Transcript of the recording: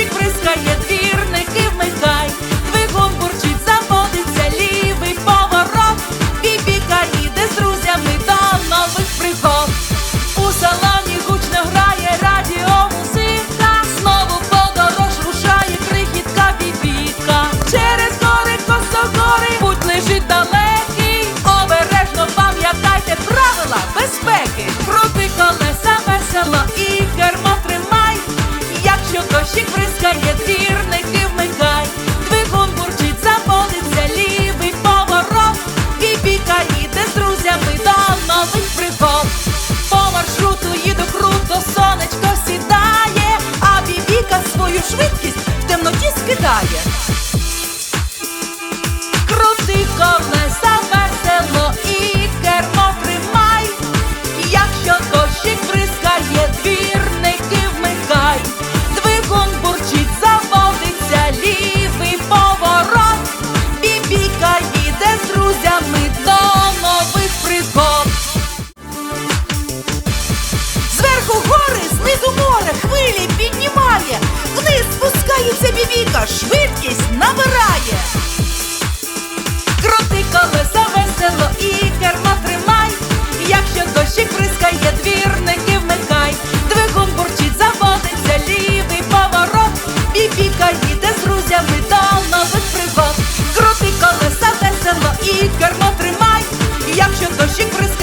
дощик бризкає, двірники скидає. Крути колеса весело і кермо тримай. Якщо дощик бризкає, двірники вмикай. Двигун бурчить, заводиться лівий поворот. Бібіка їде з друзями до нових пригод. Зверху гори, знизу море, хвилі піднімає. Вниз спускається бібіка, швидкість набирає. Крути колеса весело і кермо тримай. Якщо дощик бризкає, двірники вмикай. Двигун бурчить, заводиться лівий поворот. Бібіка їде з друзями до нових пригод. Крути колеса весело і кермо тримай. Якщо дощик бризкає,